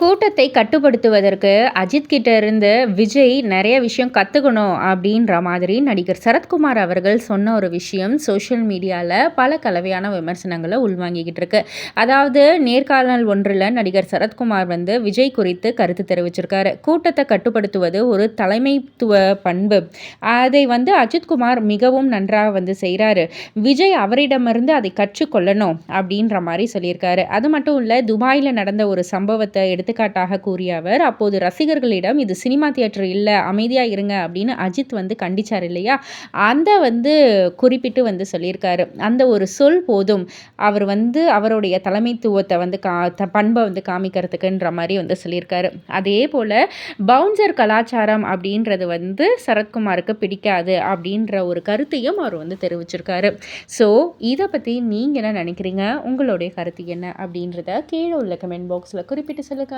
கூட்டத்தை கட்டுப்படுத்துவதற்கு அஜித் கிட்ட இருந்து விஜய் நிறைய விஷயம் கற்றுக்கணும் அப்படின்ற மாதிரி நடிகர் சரத்குமார் அவர்கள் சொன்ன ஒரு விஷயம் சோஷியல் மீடியாவில் பல கலவையான விமர்சனங்களை உள்வாங்கிக்கிட்டு இருக்கு. அதாவது நேர்காணல் ஒன்றில் நடிகர் சரத்குமார் வந்து விஜய் குறித்து கருத்து தெரிவிச்சிருக்காரு. கூட்டத்தை கட்டுப்படுத்துவது ஒரு தலைமைத்துவ பண்பு. அதை வந்து அஜித்குமார் மிகவும் நன்றாக வந்து செய்கிறாரு விஜய் அவரிடமிருந்து அதை கற்றுக்கொள்ளணும் அப்படின்ற மாதிரி சொல்லியிருக்காரு. அது மட்டும் இல்லை துபாயில் நடந்த ஒரு சம்பவத்தை எடுத்து எடுத்துக்காட்டாக கூறிய அவர் அப்போது ரசிகர்களிடம் இது சினிமா தியேட்டர் இல்லை அமைதியாக இருங்க அப்படின்னு அஜித் வந்து கண்டிச்சார் இல்லையா? அந்த வந்து குறிப்பிட்டு வந்து சொல்லியிருக்காரு. அந்த ஒரு சொல் போதும். அவர் வந்து அவருடைய தலைமைத்துவத்தை வந்து கா பண்பை வந்து காமிக்கிறதுக்குன்ற மாதிரி வந்து சொல்லியிருக்காரு. அதே போல் பவுன்சர் கலாச்சாரம் அப்படின்றது வந்து சரத்குமாருக்கு பிடிக்காது அப்படின்ற ஒரு கருத்தையும் அவர் வந்து தெரிவிச்சிருக்காரு. ஸோ இதை பற்றி நீங்கள் என்ன நினைக்கிறீங்க? உங்களுடைய கருத்து என்ன அப்படின்றத கீழே உள்ள கமெண்ட் பாக்ஸில் குறிப்பிட்டு சொல்லுங்கள்